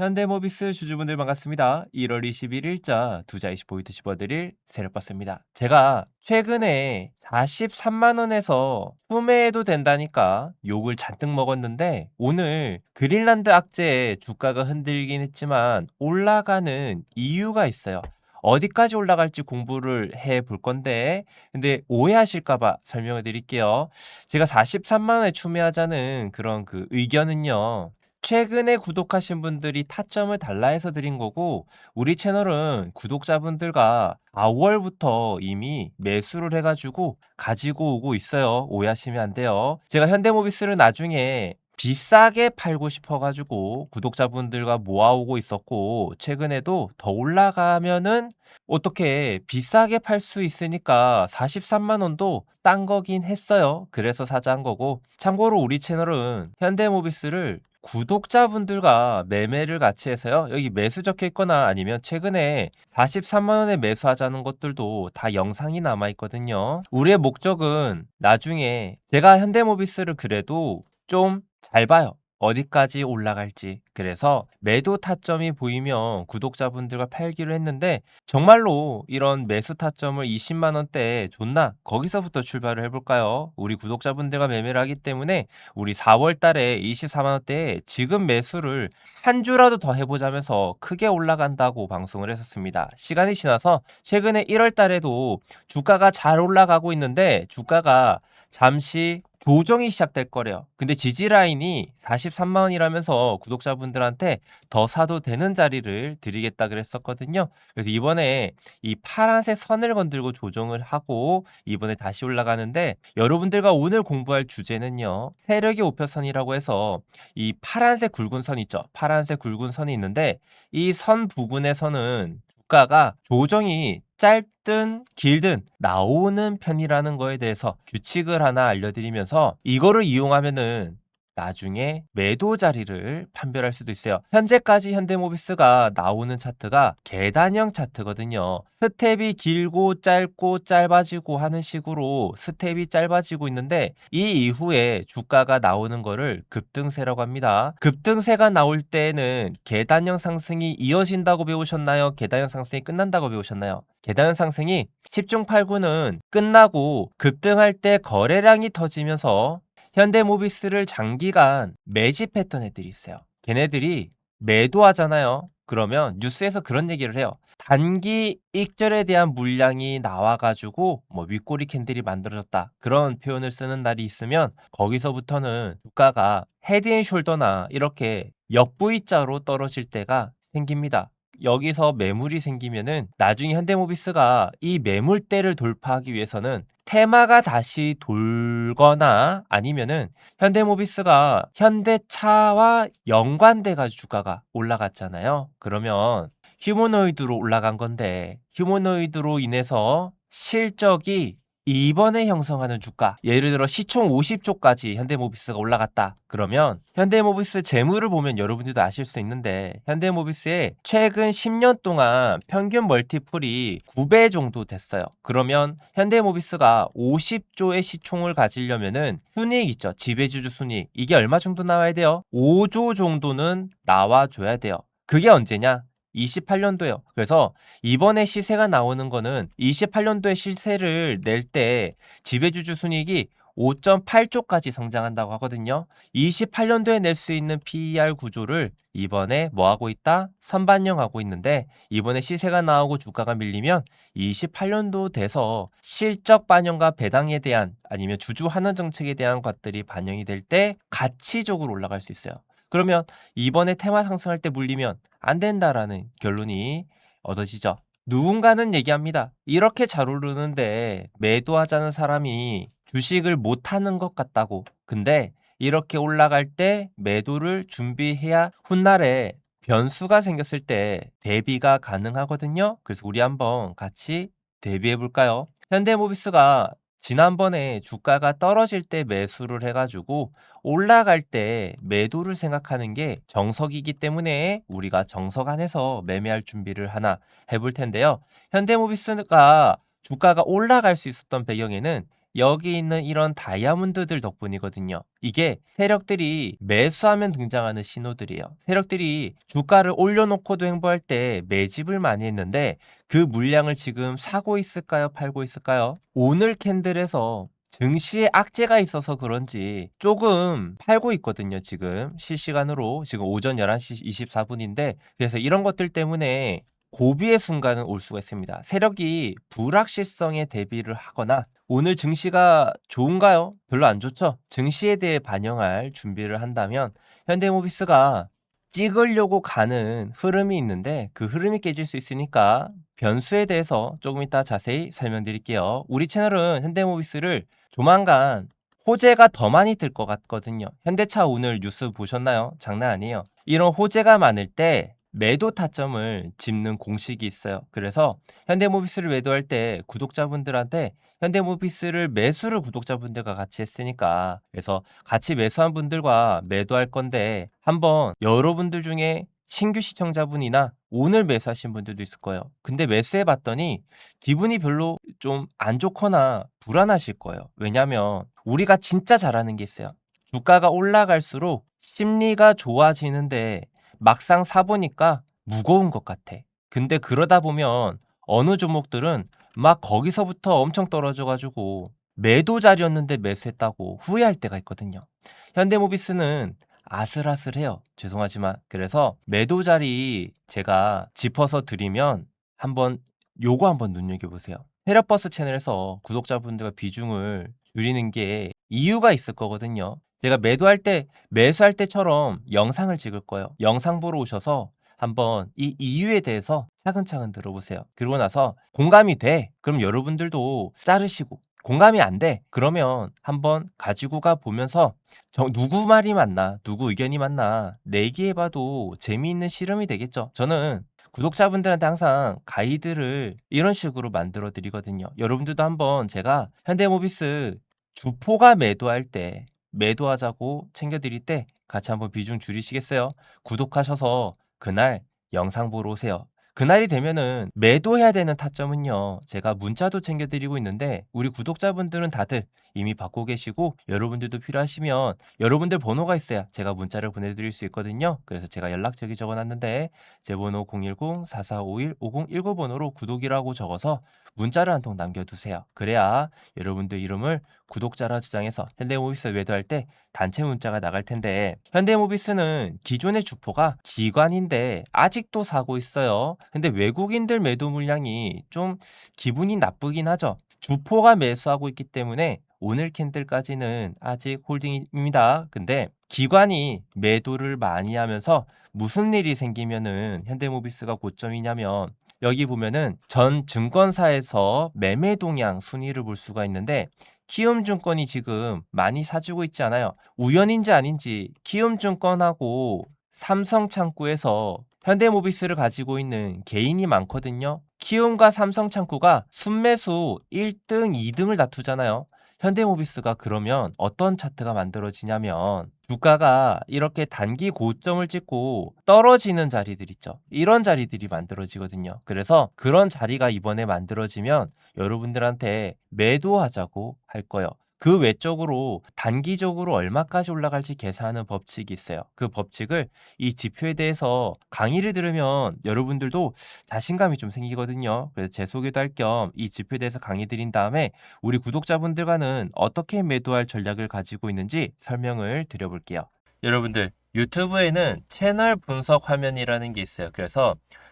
현대모비스 주주분들 반갑습니다. 1월 21일자 두자 20포인트 씹어드릴 세력버스입니다. 제가 최근에 43만원에서 구매해도 된다니까 욕을 잔뜩 먹었는데 오늘 그린란드 악재에 주가가 흔들긴 했지만 올라가는 이유가 있어요. 어디까지 올라갈지 공부를 해 볼 건데 근데 오해하실까봐 설명을 드릴게요. 제가 43만 원에 추매하자는 그런 그 의견은요. 최근에 구독하신 분들이 타점을 달라 해서 드린 거고 우리 채널은 구독자분들과 4월부터 이미 매수를 해가지고 가지고 오고 있어요. 오해하시면 안 돼요. 제가 현대모비스를 나중에 비싸게 팔고 싶어가지고 구독자분들과 모아오고 있었고 최근에도 더 올라가면은 어떻게 비싸게 팔 수 있으니까 43만 원도 싼 거긴 했어요. 그래서 사자한 거고 참고로 우리 채널은 현대모비스를 구독자분들과 매매를 같이 해서요. 여기 매수 적혀 있거나 아니면 최근에 43만 원에 매수하자는 것들도 다 영상이 남아 있거든요. 우리의 목적은 나중에 제가 현대모비스를 그래도 좀 잘 봐요. 어디까지 올라갈지. 그래서 매도 타점이 보이면 구독자분들과 팔기로 했는데 정말로 이런 매수 타점을 20만 원대에 줬나? 거기서부터 출발을 해볼까요? 우리 구독자분들과 매매를 하기 때문에 우리 4월 달에 24만 원대에 지금 매수를 한 주라도 더 해보자면서 크게 올라간다고 방송을 했었습니다. 시간이 지나서 최근에 1월 달에도 주가가 잘 올라가고 있는데 주가가 잠시 조정이 시작될 거래요. 근데 지지 라인이 43만 원이라면서 구독자분들한테 더 사도 되는 자리를 드리겠다 그랬었거든요. 그래서 이번에 이 파란색 선을 건들고 조정을 하고 이번에 다시 올라가는데 여러분들과 오늘 공부할 주제는요. 세력의 우표선이라고 해서 이 파란색 굵은 선 있죠. 파란색 굵은 선이 있는데 이 선 부분에서는 주가가 조정이 짧든 길든 나오는 편이라는 거에 대해서 규칙을 하나 알려드리면서 이거를 이용하면은 나중에 매도 자리를 판별할 수도 있어요. 현재까지 현대모비스가 나오는 차트가 계단형 차트거든요. 스텝이 길고 짧고 짧아지고 하는 식으로 스텝이 짧아지고 있는데 이 이후에 주가가 나오는 거를 급등세라고 합니다. 급등세가 나올 때는 계단형 상승이 이어진다고 배우셨나요? 계단형 상승이 끝난다고 배우셨나요? 계단형 상승이 10중 8구는 끝나고 급등할 때 거래량이 터지면서 현대모비스를 장기간 매집 했던 애들이 있어요. 걔네들이 매도하잖아요. 그러면 뉴스에서 그런 얘기를 해요. 단기 익절에 대한 물량이 나와가지고 뭐 윗꼬리 캔들이 만들어졌다. 그런 표현을 쓰는 날이 있으면 거기서부터는 주가가 헤드앤숄더나 이렇게 역V자로 떨어질 때가 생깁니다. 여기서 매물이 생기면은 나중에 현대모비스가 이 매물대를 돌파하기 위해서는 테마가 다시 돌거나 아니면은 현대모비스가 현대차와 연관돼 가지고 주가가 올라갔잖아요. 그러면 휴머노이드로 올라간 건데 휴머노이드로 인해서 실적이 이번에 형성하는 주가 예를 들어 시총 50조까지 현대모비스가 올라갔다. 그러면 현대모비스 재물을 보면 여러분들도 아실 수 있는데 현대모비스의 최근 10년 동안 평균 멀티플이 9배 정도 됐어요. 그러면 현대모비스가 50조의 시총을 가지려면은 순이익 있죠. 지배주주 순이익. 이게 얼마 정도 나와야 돼요? 5조 정도는 나와줘야 돼요. 그게 언제냐 28년도에요. 그래서 이번에 시세가 나오는 거는 28년도에 시세를 낼 때 지배주주 순이익이 5.8조까지 성장한다고 하거든요. 28년도에 낼 수 있는 PER 구조를 이번에 뭐 하고 있다? 선반영하고 있는데 이번에 시세가 나오고 주가가 밀리면 28년도 돼서 실적 반영과 배당에 대한 아니면 주주 환원 정책에 대한 것들이 반영이 될 때 가치적으로 올라갈 수 있어요. 그러면 이번에 테마 상승할 때 물리면 안 된다라는 결론이 얻어지죠. 누군가는 얘기합니다. 이렇게 잘 오르는데 매도하자는 사람이 주식을 못하는 것 같다고. 근데 이렇게 올라갈 때 매도를 준비해야 훗날에 변수가 생겼을 때 대비가 가능하거든요. 그래서 우리 한번 같이 대비해 볼까요? 현대모비스가 지난번에 주가가 떨어질 때 매수를 해가지고 올라갈 때 매도를 생각하는 게 정석이기 때문에 우리가 정석 안에서 매매할 준비를 하나 해볼 텐데요. 현대모비스가 주가가 올라갈 수 있었던 배경에는 여기 있는 이런 다이아몬드들 덕분이거든요. 이게 세력들이 매수하면 등장하는 신호들이에요. 세력들이 주가를 올려놓고도 행보할 때 매집을 많이 했는데 그 물량을 지금 사고 있을까요? 팔고 있을까요? 오늘 캔들에서 증시에 악재가 있어서 그런지 조금 팔고 있거든요, 지금. 실시간으로. 지금 오전 11시 24분인데, 그래서 이런 것들 때문에 고비의 순간은 올 수가 있습니다. 세력이 불확실성에 대비를 하거나 오늘 증시가 좋은가요? 별로 안 좋죠? 증시에 대해 반영할 준비를 한다면 현대모비스가 찍으려고 가는 흐름이 있는데 그 흐름이 깨질 수 있으니까 변수에 대해서 조금 이따 자세히 설명드릴게요. 우리 채널은 현대모비스를 조만간 호재가 더 많이 들 것 같거든요. 현대차 오늘 뉴스 보셨나요? 장난 아니에요. 이런 호재가 많을 때 매도 타점을 짚는 공식이 있어요. 그래서 현대모비스를 매도할 때 구독자분들한테 현대모비스를 매수를 구독자분들과 같이 했으니까 그래서 같이 매수한 분들과 매도할 건데 한번 여러분들 중에 신규 시청자분이나 오늘 매수하신 분들도 있을 거예요. 근데 매수해 봤더니 기분이 별로 좀 안 좋거나 불안하실 거예요. 왜냐면 우리가 진짜 잘하는 게 있어요. 주가가 올라갈수록 심리가 좋아지는데 막상 사보니까 무거운 것 같아. 근데 그러다 보면 어느 종목들은 막 거기서부터 엄청 떨어져가지고 매도 자리였는데 매수했다고 후회할 때가 있거든요. 현대모비스는 아슬아슬해요. 죄송하지만. 그래서 매도 자리 제가 짚어서 드리면 한번 요거 한번 눈여겨보세요. 테라버스 채널에서 구독자분들과 비중을 줄이는 게 이유가 있을 거거든요. 제가 매도할 때, 매수할 때처럼 영상을 찍을 거예요. 영상 보러 오셔서 한번 이 이유에 대해서 차근차근 들어보세요. 그러고 나서 공감이 돼. 그럼 여러분들도 자르시고 공감이 안 돼. 그러면 한번 가지고 가 보면서 저 누구 말이 맞나, 누구 의견이 맞나 내기해봐도 재미있는 실험이 되겠죠. 저는 구독자분들한테 항상 가이드를 이런 식으로 만들어 드리거든요. 여러분들도 한번 제가 현대모비스 주포가 매도할 때 매도하자고 챙겨드릴 때 같이 한번 비중 줄이시겠어요? 구독하셔서 그날 영상 보러 오세요. 그날이 되면은 매도해야 되는 타점은요. 제가 문자도 챙겨드리고 있는데 우리 구독자분들은 다들 이미 받고 계시고 여러분들도 필요하시면 여러분들 번호가 있어야 제가 문자를 보내드릴 수 있거든요. 그래서 제가 연락처기 적어놨는데 제 번호 010-4451-5019 번호로 구독이라고 적어서 문자를 한 통 남겨두세요. 그래야 여러분들 이름을 구독자라 주장해서 현대모비스 매도할 때 단체 문자가 나갈 텐데 현대모비스는 기존의 주포가 기관인데 아직도 사고 있어요. 근데 외국인들 매도 물량이 좀 기분이 나쁘긴 하죠. 주포가 매수하고 있기 때문에 오늘 캔들까지는 아직 홀딩입니다. 근데 기관이 매도를 많이 하면서 무슨 일이 생기면은 현대모비스가 고점이냐면 여기 보면은 전 증권사에서 매매 동향 순위를 볼 수가 있는데 키움증권이 지금 많이 사주고 있지 않아요. 우연인지 아닌지 키움증권하고 삼성창구에서 현대모비스를 가지고 있는 개인이 많거든요. 키움과 삼성창구가 순매수 1등, 2등을 다투잖아요. 현대모비스가 그러면 어떤 차트가 만들어지냐면 주가가 이렇게 단기 고점을 찍고 떨어지는 자리들 있죠. 이런 자리들이 만들어지거든요. 그래서 그런 자리가 이번에 만들어지면 여러분들한테 매도하자고 할 거예요. 그 외적으로 단기적으로 얼마까지 올라갈지 계산하는 법칙이 있어요. 그 법칙을 이 지표에 대해서 강의를 들으면 여러분들도 자신감이 좀 생기거든요. 그래서 제 소개도 할 겸 이 지표에 대해서 강의 드린 다음에 우리 구독자분들과는 어떻게 매도할 전략을 가지고 있는지 설명을 드려볼게요. 여러분들 유튜브에는 채널 분석 화면이라는 게 있어요. 그래서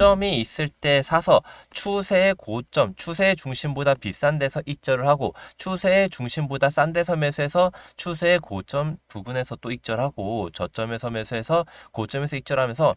점이 있을 때 사서 추세의 고점, 추세의 중심보다 비싼 데서 익절을 하고 추세의 중심보다 싼 데서 매수해서 추세의 고점 부근에서 또 익절하고 저점에서 매수해서 고점에서 익절하면서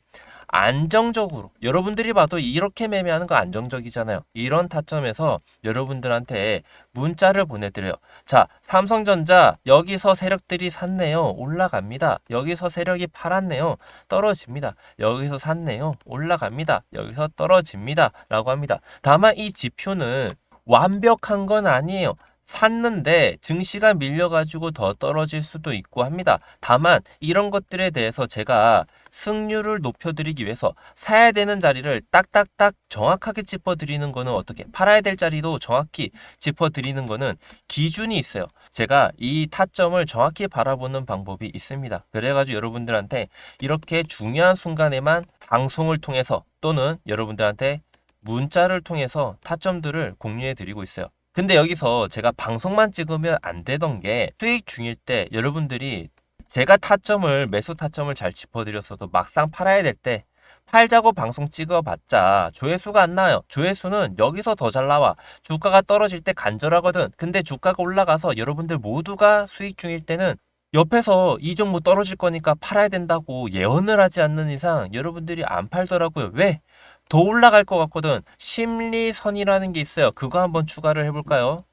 안정적으로 여러분들이 봐도 이렇게 매매하는 거 안정적이잖아요. 이런 타점에서 여러분들한테 문자를 보내드려요. 자, 삼성전자 여기서 세력들이 샀네요. 올라갑니다. 여기서 세력이 팔았네요. 떨어집니다. 여기서 샀네요. 올라갑니다. 여기서 떨어집니다. 라고 합니다. 다만 이 지표는 완벽한 건 아니에요. 샀는데 증시가 밀려가지고 더 떨어질 수도 있고 합니다. 다만 이런 것들에 대해서 제가 승률을 높여드리기 위해서 사야 되는 자리를 딱딱딱 정확하게 짚어드리는 거는 어떻게 팔아야 될 자리도 정확히 짚어드리는 거는 기준이 있어요. 제가 이 타점을 정확히 바라보는 방법이 있습니다. 그래가지고 여러분들한테 이렇게 중요한 순간에만 방송을 통해서 또는 여러분들한테 문자를 통해서 타점들을 공유해 드리고 있어요. 근데 여기서 제가 방송만 찍으면 안 되던 게 수익 중일 때 여러분들이 제가 타점을 매수 타점을 잘 짚어드렸어도 막상 팔아야 될 때 팔자고 방송 찍어봤자 조회수가 안 나와요. 조회수는 여기서 더 잘 나와. 주가가 떨어질 때 간절하거든. 근데 주가가 올라가서 여러분들 모두가 수익 중일 때는 옆에서 이 종목 떨어질 거니까 팔아야 된다고 예언을 하지 않는 이상 여러분들이 안 팔더라고요. 왜? 더 올라갈 것 같거든. 심리선이라는 게 있어요. 그거 한번 추가를 해볼까요?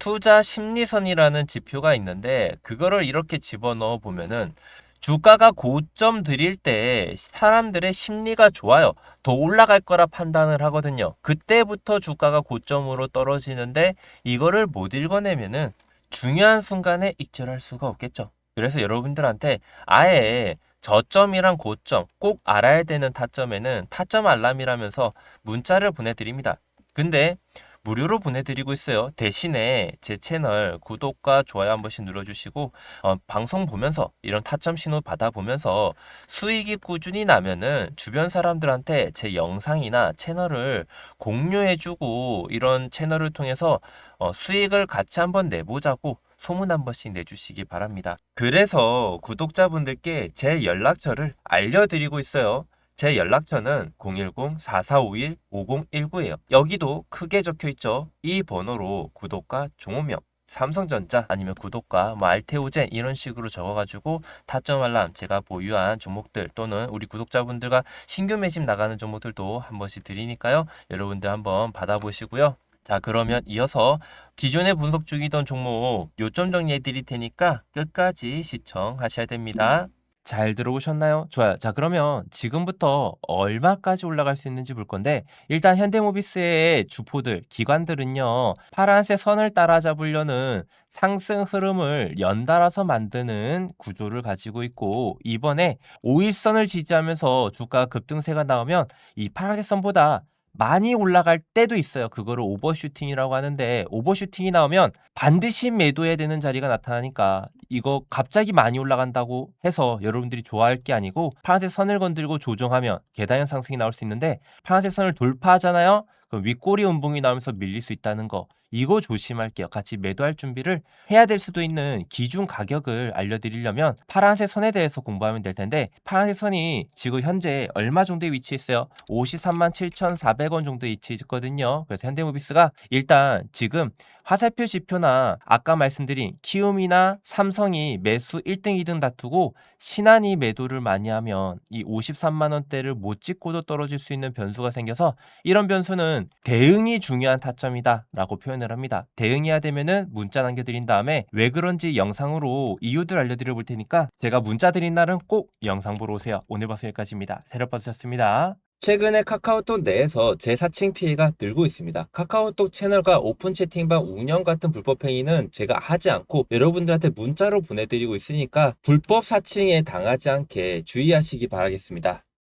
투자 심리선이라는 지표가 있는데 그거를 이렇게 집어넣어 보면은 주가가 고점 드릴 때 사람들의 심리가 좋아요. 더 올라갈 거라 판단을 하거든요. 그때부터 주가가 고점으로 떨어지는데 이거를 못 읽어내면은 중요한 순간에 익절할 수가 없겠죠. 그래서 여러분들한테 아예 저점이랑 고점 꼭 알아야 되는 타점에는 타점 알람이라면서 문자를 보내드립니다. 근데 무료로 보내드리고 있어요. 대신에 제 채널 구독과 좋아요 한 번씩 눌러주시고 어, 방송 보면서 이런 타점 신호 받아보면서 수익이 꾸준히 나면은 주변 사람들한테 제 영상이나 채널을 공유해주고 이런 채널을 통해서 어, 수익을 같이 한번 내보자고 소문 한 번씩 내주시기 바랍니다. 그래서 구독자분들께 제 연락처를 알려드리고 있어요. 제 연락처는 010-4451-5019예요. 여기도 크게 적혀 있죠. 이 번호로 구독과 종호명, 삼성전자 아니면 구독과 뭐 알테오젠 이런 식으로 적어가지고 타점 알람 제가 보유한 종목들 또는 우리 구독자분들과 신규 매집 나가는 종목들도 한 번씩 드리니까요. 여러분들 한번 받아보시고요. 자 그러면 이어서 기존에 분석 중이던 종목 요점 정리해 드릴 테니까 끝까지 시청하셔야 됩니다. 잘 들어오셨나요? 좋아요. 자, 그러면 지금부터 얼마까지 올라갈 수 있는지 볼 건데, 일단 현대모비스의 주포들, 기관들은요, 파란색 선을 따라잡으려는 상승 흐름을 연달아서 만드는 구조를 가지고 있고, 이번에 5일선을 지지하면서 주가 급등세가 나오면 이 파란색 선보다 많이 올라갈 때도 있어요. 그거를 오버슈팅이라고 하는데 오버슈팅이 나오면 반드시 매도해야 되는 자리가 나타나니까 이거 갑자기 많이 올라간다고 해서 여러분들이 좋아할 게 아니고 파란색 선을 건들고 조정하면 계단형 상승이 나올 수 있는데 파란색 선을 돌파하잖아요. 그럼 윗꼬리 음봉이 나오면서 밀릴 수 있다는 거 이거 조심할게요. 같이 매도할 준비를 해야 될 수도 있는 기준 가격을 알려드리려면 파란색 선에 대해서 공부하면 될 텐데 파란색 선이 지금 현재 얼마 정도에 위치했어요? 53만 7,400원 정도에 위치했거든요. 그래서 현대모비스가 일단 지금 화살표 지표나 아까 말씀드린 키움이나 삼성이 매수 1등, 2등 다투고 신한이 매도를 많이 하면 이 53만 원대를 못 찍고도 떨어질 수 있는 변수가 생겨서 이런 변수는 대응이 중요한 타점이다라고 표현을 합니다. 대응해야 되면은 문자 남겨드린 다음에 왜 그런지 영상으로 이유들 알려드려 볼 테니까 제가 문자 드린 날은 꼭 영상 보러 오세요. 오늘 방송 여기까지입니다. 새로 봐주셨습니다. 최근에 카카오톡 내에서 재사칭 피해가 늘고 있습니다. 카카오톡 채널과 오픈 채팅방 운영 같은 불법 행위는 제가 하지 않고 여러분들한테 문자로 보내드리고 있으니까 불법 사칭에 당하지 않게 주의하시기 바라겠습니다.